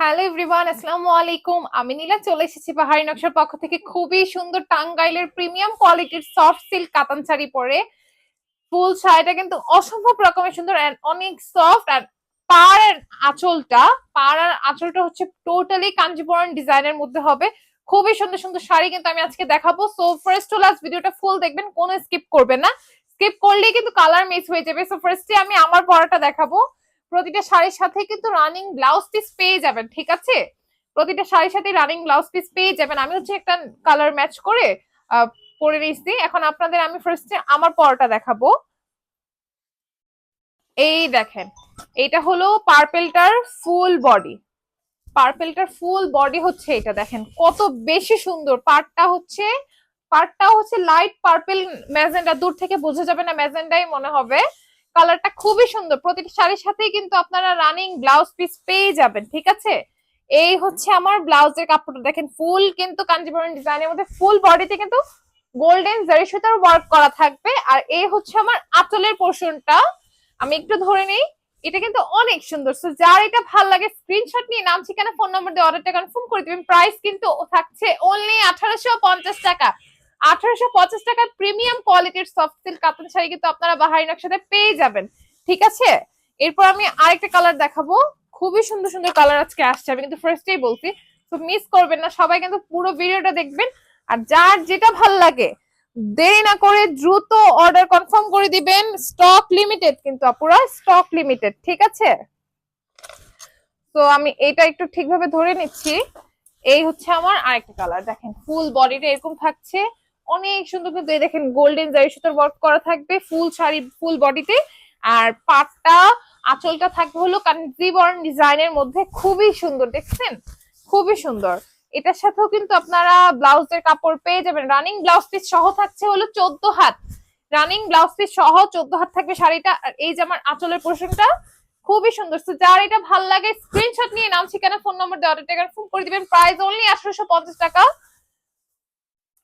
Hello everyone আসসালামু আলাইকুম আমি নীলা, চলে এসেছি পাহাড়ি নকশার পক্ষ থেকে। খুবই সুন্দর টাঙ্গাইলের প্রিমিয়াম কোয়ালিটির সফট সিল্ক কাতান শাড়ি পরে। ফুল শাড়িটা কিন্তু অসম্ভব রকমের সুন্দর and অনেক সফট আর পার আঁচলটা পার আর আঁচলটা হচ্ছে টোটালি কাঞ্জিপুরম ডিজাইনের মধ্যে হবে। খুবই সুন্দর সুন্দর শাড়ি কিন্তু আমি আজকে দেখাবো। সো ফার্স্ট টু লাস্ট ভিডিওটা ফুল দেখবেন, কোনো স্কিপ করবেন না। স্কিপ করলেই কিন্তু কালার মিস হয়ে যাবে। সো ফার্স্টে আমি আমার পরাটা দেখাবো। প্রতিটা শাড়ির সাথে কিন্তু রানিং ব্লাউজ পিস পেয়ে যাবেন, ঠিক আছে? প্রতিটা শাড়ির সাথে রানিং ব্লাউজ পিস পেয়ে যাবেন। আমি হচ্ছে একটা কালার ম্যাচ করে পরে নিয়েছি। এখন আপনাদের আমি ফার্স্টে আমার পরটা দেখাবো। এই দেখেন এটা হলো পার্পেলটার ফুল বডি পার্পেলটার ফুল বডি হচ্ছে এটা, দেখেন কত বেশি সুন্দর। পার্টটা হচ্ছে পার্টটা হচ্ছে লাইট পার্পেল ম্যাজেন্ডা দূর থেকে বোঝা যাবে না ম্যাজেন্ডাই মনে হবে। কালারটা খুবই সুন্দর। প্রতিটি শাড়ির সাথেই কিন্তু আপনারা রানিং ব্লাউজ পিস পেয়ে যাবেন, ঠিক আছে? এই হচ্ছে আমার ব্লাউজের কাপড়টা। দেখেন, ফুল কিন্তু কাঞ্জিপুরম ডিজাইনের মধ্যে ফুল বডিতে কিন্তু গোল্ডেন জারি সুতার ওয়ার্ক করা থাকবে। আর এই হচ্ছে আমার আঁচলের পোর্শনটা আমি একটু ধরে নেই, এটা কিন্তু অনেক সুন্দর। সো যার এটা ভালো লাগে স্ক্রিনশট নিয়ে নাম, ঠিকানা ফোন নাম্বার দিয়ে অর্ডারটা কনফার্ম করে দিবেন। প্রাইস কিন্তু থাকছে অনলি আঠারোশো পঞ্চাশ টাকা। আঠারোশো পঞ্চাশ টাকার প্রিমিয়াম কোয়ালিটির সফট সিল্ক কাতান শাড়ি কিন্তু আপনারা বাহারি নকশাতে পেয়ে যাবেন, ঠিক আছে? এরপর আমি আরেকটা কালার দেখাবো। খুবই সুন্দর সুন্দর কালার আজকে আসছে, আমি কিন্তু ফার্স্টেই বলছি। তো মিস করবেন না, সবাই কিন্তু পুরো ভিডিওটা দেখবেন। আর যার যেটা ভালো লাগে, দেরি না করে দ্রুত অর্ডার কনফার্ম করে দিবেন। স্টক লিমিটেড কিন্তু আপুরা স্টক লিমিটেড ঠিক আছে? তো আমি এটা একটু ঠিকভাবে ধরে নিচ্ছি। এই হচ্ছে আমার আরেকটা কালার দেখেন ফুল বডিটা এরকম থাকছে। অনেক সুন্দর কিন্তু এই দেখেন গোল্ডেন জারি সুতোর ওয়ার্ক করা থাকবে ফুল শাড়ি ফুল বডিতে আর পাটটা, আঁচলটা থাকবে হলো কাঞ্জিবরণ ডিজাইনের মধ্যে। খুবই সুন্দর, দেখছেন? খুবই সুন্দর। এটার সাথেও কিন্তু আপনারা ব্লাউজের কাপড় পেয়ে যাবেন। রানিং ব্লাউজ পিস সহ থাকছে হলো চোদ্দ হাত। রানিং ব্লাউজ পিস সহ চোদ্দ হাত থাকবে শাড়িটা। আর এই যে আমার আঁচলের পোর্শনটা খুবই সুন্দর। তো যার এটা ভালো লাগে স্ক্রিনশট নিয়ে নাম, ঠিকানা ফোন নম্বর অর্ডার টাকার ফোন করে দিবেন। প্রাইস অনলি আঠারোশো পঞ্চাশ টাকা।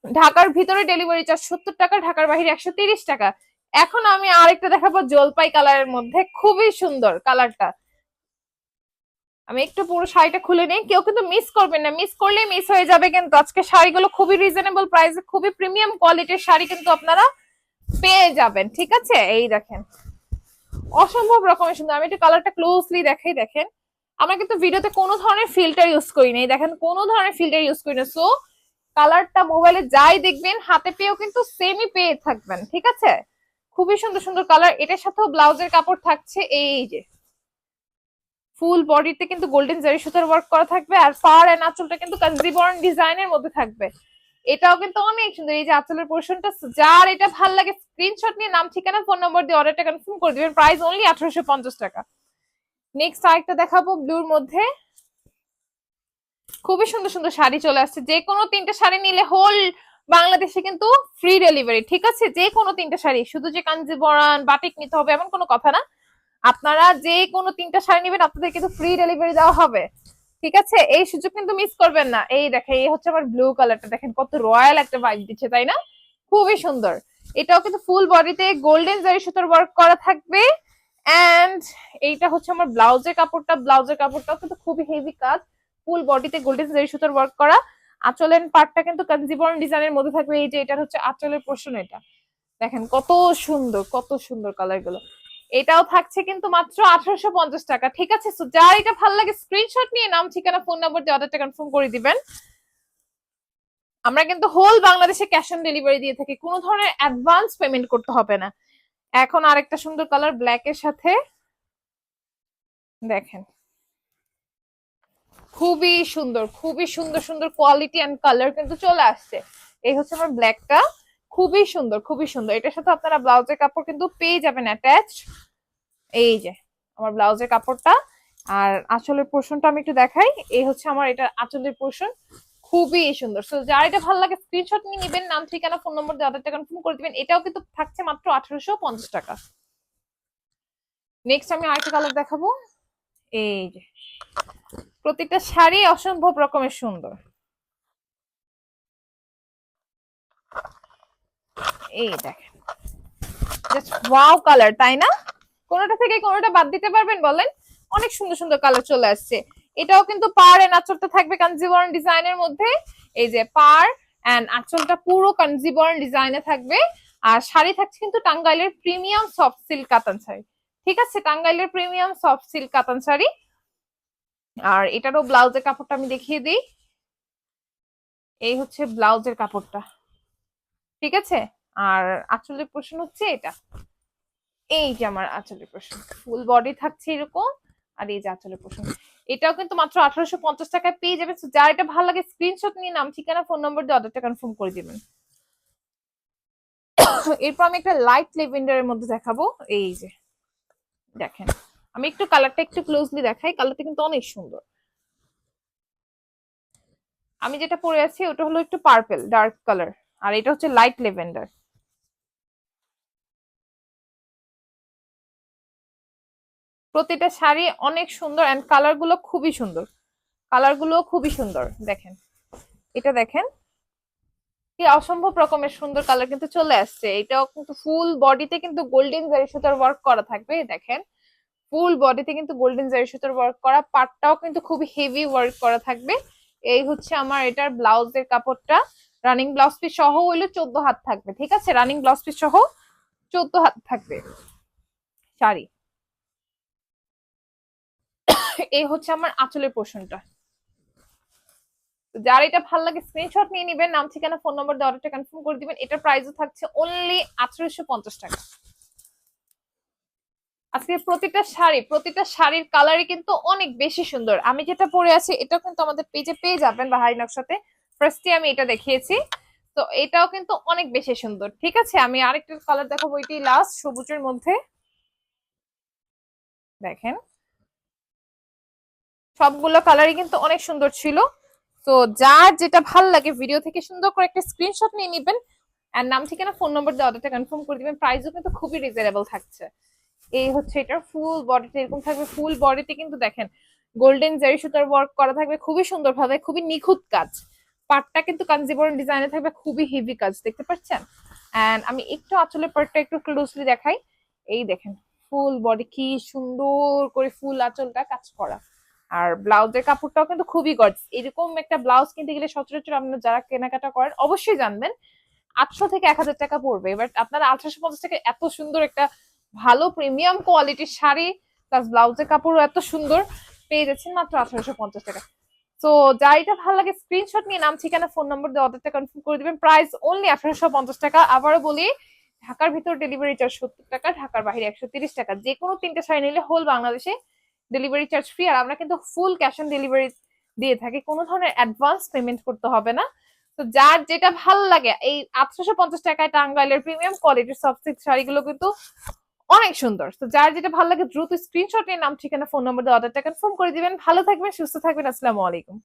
ঢাকার ভিতরে ডেলিভারি চার্জ সত্তর টাকা, ঢাকার বাইরে একশো টাকা। এখন আমি আরেকটা দেখাবো জলপাই কালারের মধ্যে। খুবই সুন্দর কালারটা আমি একটু পুরো শাড়িটা খুলে নিই। কেউ কিন্তু মিস করবেন না। মিস করলেই মিস হয়ে যাবে কিন্তু আজকে শাড়িগুলো খুবই রিজনেবল প্রাইসে খুবই প্রিমিয়াম কোয়ালিটির শাড়ি কিন্তু আপনারা পেয়ে যাবেন। ঠিক আছে? এই দেখেন। অসম্ভব রকমের সুন্দর। আমি একটু কালারটা ক্লোজলি দেখাই, দেখেন। আমরা কিন্তু ভিডিওতে কোনো ধরনের ফিল্টার ইউজ করি নাই। দেখেন, কোনো ধরনের ফিল্টার ইউজ করি না সো কালারটা মোবাইলে যাই দেখবেন, হাতে পেয়েও কিন্তু সেমই পেয়ে থাকবেন, ঠিক আছে? খুবই সুন্দর সুন্দর কালার। এটার সাথেও ব্লাউজের কাপড় থাকছে, এই যে। ফুল বডিতে কিন্তু গোল্ডেন জারি সুতার ওয়ার্ক করা থাকবে, আর ফার এন্ড আঁচলটা কিন্তু কাঞ্জিবরণ ডিজাইনের মধ্যে থাকবে। এটাও কিন্তু অনেক সুন্দর, এই যে আঁচলের পোর্শনটা যার এটা ভালো লাগে স্ক্রিনশট নিয়ে নাম, ঠিকানা ফোন নম্বর দিয়ে অর্ডারটা কনফার্ম করে দিবেন। প্রাইস অনলি আঠারোশো পঞ্চাশ টাকা। নেক্সট আরেকটা দেখাবো ব্লুর মধ্যে। খুবই সুন্দর সুন্দর শাড়ি চলে আসছে। যে কোনো তিনটা শাড়ি নিলে হোল বাংলাদেশে কিন্তু ফ্রি ডেলিভারি ঠিক আছে? যে কোনো তিনটা শাড়ি, শুধু যে কাঞ্জিবরণ বাটিক নিতে হবে, এমন কোনো কথা না। আপনারা যে কোনো তিনটা শাড়ি নেবেন, আপনাদের কিন্তু ফ্রি ডেলিভারি দেওয়া হবে। ঠিক আছে? এই সুযোগ কিন্তু মিস করবেন না। এই দেখেন, এই হচ্ছে আমার ব্লু কালারটা দেখেন, কত রয়্যাল একটা ভাইব দিচ্ছে, তাই না? খুবই সুন্দর। এটাও কিন্তু ফুল বডিতে গোল্ডেন জারি সুতোর ওয়ার্ক করা থাকবে। এন্ড এইটা হচ্ছে আমার ব্লাউজের কাপড়টা। ব্লাউজের কাপড়টাও কিন্তু খুবই হেভি কাজ। ফুল বডিতে গোল্ডেন জারি সুতোর ওয়ার্ক করা। আঁচলের পার্টটা কিন্তু কাঞ্জিবরণ ডিজাইনের মধ্যে থাকবে। এই যে, এটার হচ্ছে আঁচলের পোর্শন এটা। দেখেন কত সুন্দর কত সুন্দর কালারগুলো। এটাও থাকছে কিন্তু মাত্র আঠারোশো পঞ্চাশ টাকা। ঠিক আছে যার এটা ভালো লাগে স্ক্রিনশট নিয়ে নাম, ঠিকানা ফোন নাম্বার দিয়ে অর্ডারটা কনফার্ম করে দিবেন। আমরা কিন্তু হোল বাংলাদেশে ক্যাশ অন ডেলিভারি দিয়ে থাকি। কোনো ধরনের অ্যাডভান্স পেমেন্ট করতে হবে না। এখন আরেকটা সুন্দর কালার ব্ল্যাক এর সাথে। দেখেন। খুবই সুন্দর খুবই সুন্দর সুন্দর কোয়ালিটি এন্ড কালার কিন্তু চলে আসছে। এই হচ্ছে আমার ব্ল্যাকটা খুবই সুন্দর খুবই সুন্দর। এটার সাথে আপনারা ব্লাউজের কাপড় কিন্তু পেয়ে যাবেন অ্যাটাচ এই যে, আমার ব্লাউজের কাপড়টা। আর আঁচলের পোর্শনটা আমি একটু দেখাই। এই হচ্ছে আমার এটা আঁচলের পোর্শন খুবই সুন্দর। সো যার এটা ভালো লাগে স্ক্রিনশট নিয়ে নেবেন। নাম, ঠিকানা ফোন নম্বর দিয়ে অর্ডারটা কনফার্ম করে দিবেন। এটাও কিন্তু থাকছে মাত্র আঠারোশো পঞ্চাশ টাকা। নেক্সট আমি আরেকটা কালার দেখাবো। এই যে প্রত্যেকটা শাড়ি অসম্ভব রকমের সুন্দর। এই দেখেন। জাস্ট ওয়াও কালার তাই না? কোনোটা থেকে কোনোটা বাদ দিতে পারবেন বলেন? অনেক সুন্দর সুন্দর কালার চলে আসছে। এটাও কিন্তু পার এন্ড আঁচলটা থাকবে কাঞ্জিবরণ ডিজাইনের মধ্যে। এই যে পার এন্ড আঁচলটা পুরো কাঞ্জিবরণ ডিজাইনে থাকবে। আর শাড়ি থাকছে কিন্তু টাঙ্গাইলের প্রিমিয়াম সফট সিল্ক কাতান শাড়ি। ঠিক আছে? টাঙ্গাইলের প্রিমিয়াম সফট সিল্ক কাতান শাড়ি। আর এটারও ব্লাউজের কাপড়টা আমি দেখিয়ে দিই। এই হচ্ছে ব্লাউজের কাপড়টা। ঠিক আছে? আর আঁচলের পোষণ হচ্ছে এটা। এই যে আমার আঁচলের পোষণ ফুল বডি থাকছে এরকম, আর এই যে আঁচলের পোষণ এটাও কিন্তু মাত্র আঠারোশো পঞ্চাশ টাকায় পেয়ে যাবেন। যার এটা ভালো লাগে স্ক্রিনশট নিয়ে নাম, ঠিকানা ফোন নম্বর দিয়ে অর্ডারটা কনফার্ম করে দিবেন। এরপর আমি একটা লাইট লেভেন্ডারের মধ্যে দেখাবো। এই যে, দেখেন। আমি একটু কালারটা একটু ক্লোজলি দেখাই কালারটা কিন্তু অনেক সুন্দর। আমি যেটা পরে আছি, ওটা হলো একটু পার্পেল ডার্ক কালার আর এটা হচ্ছে লাইট লেভেন্ডার প্রতিটা শাড়ি অনেক সুন্দর এন্ড কালারগুলো খুবই সুন্দর। কালারগুলো খুবই সুন্দর, দেখেন। এটা দেখেন, কি অসম্ভব রকমের সুন্দর কালার কিন্তু চলে আসছে। এটাও কিন্তু ফুল বডিতে কিন্তু গোল্ডেন জারি সুতার ওয়ার্ক করা থাকবে, দেখেন। ফুল বডিতে কিন্তু গোল্ডেন জারি সুতার ওয়ার্ক করা, পাটটাও কিন্তু খুব হেভি ওয়ার্ক করা থাকবে। এই হচ্ছে আমার এটার ব্লাউজের কাপড়টা। রানিং ব্লাউজ পিস সহ হইলে চোদ্দ হাত থাকবে, ঠিক আছে? রানিং ব্লাউজ পিস সহ চোদ্দ হাত থাকবে শাড়ি। এই হচ্ছে আমার আঁচলের পোষণটা যার এটা ভালো লাগে স্ক্রিনশট নিয়ে নিবেন, নাম ঠিকানা ফোন নম্বর অর্ডারটা কনফার্ম করে দিবেন। এটার প্রাইসও থাকছে অনলি আঠারোশো পঞ্চাশ টাকা। আজকে প্রতিটা শাড়ি, প্রতিটা শাড়ির কালারই কিন্তু অনেক বেশি সুন্দর। আমি যেটা পরে আছি, এটাও কিন্তু আমাদের পেজে পেয়ে যাবেন বাহারি নকশাতে। ফার্স্টে আমি এটা দেখিয়েছি। তো এটাও কিন্তু অনেক বেশি সুন্দর। ঠিক আছে, আমি আরেকটা কালার দেখাবো এটি লাস্ট সবুজের মধ্যে। দেখেন। সবগুলো কালারই কিন্তু অনেক সুন্দর ছিল। তো যার যেটা ভালো লাগে ভিডিও থেকে সুন্দর করে একটা স্ক্রিনশট নিয়ে নিবেন। আর নাম, ঠিকানা ফোন নম্বর দিয়ে অর্ডারটা কনফার্ম করে দিবেন। প্রাইসও কিন্তু খুবই রিজনেবল থাকছে। এই হচ্ছে এটার ফুল বডিতে এরকম থাকবে ফুল বডিতে কিন্তু দেখেন গোল্ডেন জারি সুতার ওয়ার্ক করা থাকবে, খুবই সুন্দর ভাবে, খুবই নিখুঁত কাজ। পাটটা কিন্তু কাঞ্জিবরণ ডিজাইনে থাকবে, খুবই হেভি কাজ, দেখতে পাচ্ছেন? এন্ড আমি একটু আঁচলের পার্টটা একটু ক্লোজলি দেখাই। এই দেখেন ফুল বডি কি সুন্দর করে ফুল আঁচলটা কাজ করা। আর ব্লাউজের কাপড়টাও কিন্তু খুবই গর্জ এরকম একটা ব্লাউজ কিনতে গেলে সচরাচর আপনারা যারা কেনাকাটা করেন, অবশ্যই জানবেন। আটশো থেকে এক হাজার টাকা পড়বে এবার আপনারা আঠারোশো পঞ্চাশ টাকা এত সুন্দর একটা ভালো প্রিমিয়াম কোয়ালিটির শাড়ি প্লাস ব্লাউজের কাপড়ও এত সুন্দর, পেয়ে যাচ্ছেন মাত্র আঠারোশো পঞ্চাশ টাকা। তো যার এটা ভালো লাগে স্ক্রিনশট নিয়ে নাম, ঠিকানা ফোন নম্বর দিয়ে অর্ডারটা কনফার্ম করে দিবেন। প্রাইস অনলি আঠারোশো পঞ্চাশ টাকা। আবারও বলি, ঢাকার ভিতর ডেলিভারি চার্জ সত্তর টাকা, ঢাকার বাইরে একশো তিরিশ টাকা। যে কোনো তিনটে শাড়ি নিলে হোল বাংলাদেশে ডেলিভারি চার্জ ফ্রি আর আমরা কিন্তু ফুল ক্যাশ অন ডেলিভারি দিয়ে থাকি। কোনো ধরনের অ্যাডভান্স পেমেন্ট করতে হবে না। তো যার যেটা ভালো লাগে, এই আটশোশো পঞ্চাশ টাকায় টাঙ্গাইলের প্রিমিয়াম কোয়ালিটির সব সিল্ক শাড়িগুলো কিন্তু অনেক সুন্দর। তো যার যেটা ভালো লাগে দ্রুত স্ক্রিনশট নিয়ে নাম, ঠিকানা ফোন নম্বর দিয়ে অর্ডারটা কনফার্ম করে দিবেন। ভালো থাকবেন, সুস্থ থাকবেন। আসসালামু আলাইকুম।